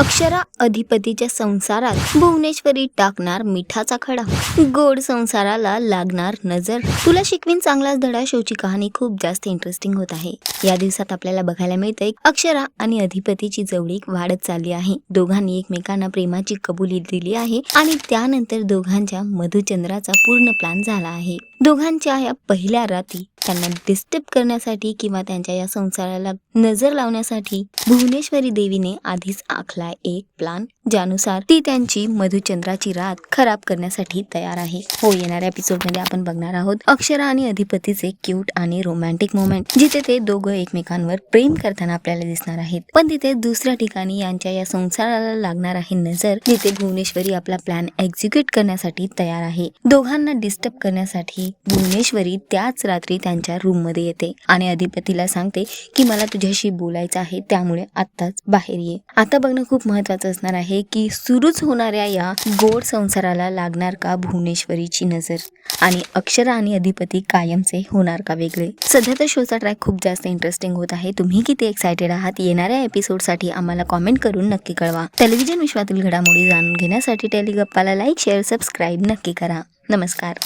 अक्षरा अधिपतीच्या संसारात भुवनेश्वरी टाकणार मिठाचा खडा. गोड संसाराला लागणार नजर. तुला शिकवीन चांगलाच धडा शोची कहाणी खूप जास्त इंटरेस्टिंग होत आहे. या दिवसात आपल्याला बघायला मिळतंय अक्षरा आणि अधिपतीची जवळीक वाढत चालली आहे. दोघांनी एकमेकांना प्रेमाची कबुली दिली आहे आणि त्यानंतर दोघांच्या मधुचंद्राचा पूर्ण प्लॅन झाला आहे. दोघांच्या या पहिल्या रात्री त्यांना डिस्टर्ब करण्यासाठी किंवा त्यांच्या या संसाराला नजर लावण्यासाठी भुवनेश्वरी देवीने आधीच आखलाय एक प्लान ज्यानुसार ती त्यांची मधुचंद्राची रात खराब करण्यासाठी तयार आहे. हो येणाऱ्या एपिसोडमध्ये आपण बघणार आहोत अक्षरा आणि अधिपतीचे क्यूट आणि रोमॅन्टिक मोमेंट जिथे ते दोघं एकमेकांवर प्रेम करताना आपल्याला दिसणार आहेत. पण तिथे दुसऱ्या ठिकाणी यांच्या या संसाराला लागणार आहे नजर जिथे भुवनेश्वरी आपला प्लॅन एक्झिक्यूट करण्यासाठी तयार आहे. दोघांना डिस्टर्ब करण्यासाठी भुवनेश्वरी त्याच रात्री त्यांच्या रूममध्ये येते आणि अधिपतीला सांगते की मला तुझ्याशी बोलायचं आहे त्यामुळे आत्ताच बाहेर ये. आता बघणं खूप महत्वाचं असणार आहे की सुरूच होणाऱ्या या गोड संसाराला लागणार का भुवनेश्वरीची नजर? आणि अक्षरा आणि अधिपती कायमचे होणार का वेगळे? सध्या तर शोचा ट्रॅक खूप जास्त इंटरेस्टिंग होत आहे. तुम्ही किती एक्सायटेड आहात? येणाऱ्या एपिसोडसाठी आम्हाला कॉमेंट करून नक्की कळवा. टेलिव्हिजन विश्वातील घडामोडी जाणून घेण्यासाठी टेलिगप्पाला लाईक शेअर सबस्क्राईब नक्की करा. नमस्कार.